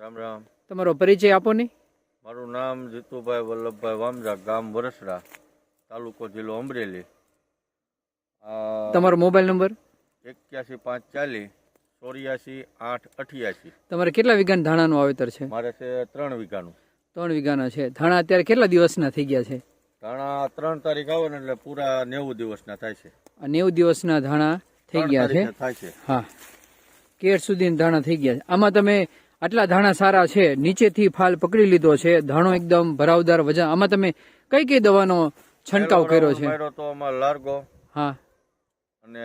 રામ રામ. તમારો પરિચય આપો ને મારું નામ જીતુભાઈ વલ્લભભાઈ વામજા ગામ વરસડા તાલુકો જિલ્લો અમરેલી. તમારો મોબાઈલ નંબર? એક્યાસી પાંચ ચાલીસ ચોર્યાસી આઠ અઠ્યાસી. તમારે કેટલા વીઘાના ધાણાનું વાવેતર છે? મારે છે ત્રણ વીઘાનું. ત્રણ વીઘાના છે. ધાણા અત્યારે કેટલા દિવસના થઈ ગયા છે? ધાણા ત્રણ તારીખ આવે ને એટલે પૂરા નેવું દિવસના થાય છે. આ નેવું દિવસના ધાણા થઈ ગયા છે? થાય છે. હા. કેર સુધી ધાણા થઈ ગયા છે. આમાં તમે આટલા ધાણા સારા છે નીચેથી ફાલ પકડી લીધો છે ધાણો એકદમ ભરાવદાર વજન. આમાં તમે કઈ કઈ દવાનો છંટકાવ કર્યો છે? તો આમાં લાર્ગો હા. અને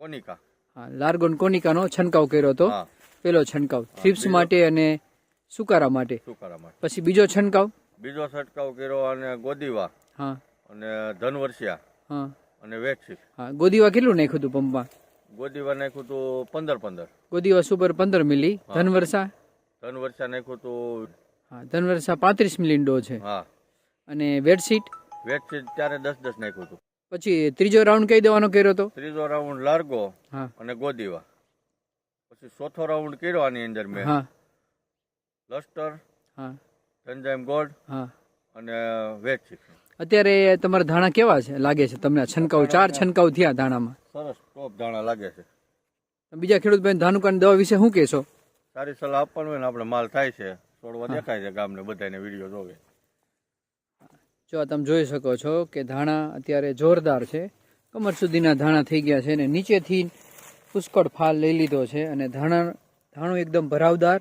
કોનિકા. હા લાર્ગોન કોનિકાનો છંટકાવ કર્યો હતો. પેલો છંટકાવ. થ્રિપ્સ માટે અને સુકારા માટે. સુકારા માટે. પછી બીજો છંટકાવ? બીજો છંટકાવ કર્યો અને ગોદીવા. હા. અને ધનવર્ષિયા હા. અને વેટશીપ હા ગોદીવા કેટલું નાખ્યું હતું પંપમાં? ગોદીવા નાખ્યું તો પંદર પંદર. ગોદીવા સુપર પંદર મિલી. ધનવર્ષા? ધનવર્ષા નાખ્યું તો હા ધનવર્ષા પાંત્રીસ મિલી ડો છે. હા. અને વેટશીટ ત્યારે દસ દસ નાખ્યું હતું. પછી ત્રીજો રાઉન્ડ કઈ દેવાનો કર્યો હતો ત્રીજો રાઉન્ડ લાર્ગો હા. અને ગોદીવા. પછી ચોથો રાઉન્ડ કર્યો આની અંદર મેં. હા. લસ્ટર હા. એન્ઝાઇમ ગોલ્ડ હા. અને વેટશીટ અત્યારે તમારા ધાણા કેવા છે? લાગે છે તમને? આ છંટકાવ ચાર છનકાવ થયા ધાણામાં. સરસ. ટોપ દાણા લાગે છે. બીજા ખેડૂત ભાઈ ધાનુકાની દવા વિશે શું કહેશો? સારી સલાહ આપવાનું હોય ને આપણે માલ થાય છે. છોડવા દેખાય છે ગામને બધાને વીડિયો જોવે. જો તમે જોઈ શકો છો કે ધાણા અત્યારે જોરદાર છે. કમર સુધીના ધાણા થઈ ગયા છે અને નીચેથી પુષ્કળ ફાલ લઈ લીધો છે અને ધાણા ધાણું એકદમ ભરાવદાર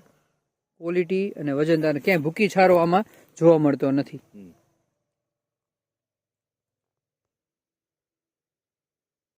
ક્વોલિટી અને વજનદાર. ક્યાંય ભૂકી છારો આમાં જોવા મળતો નથી.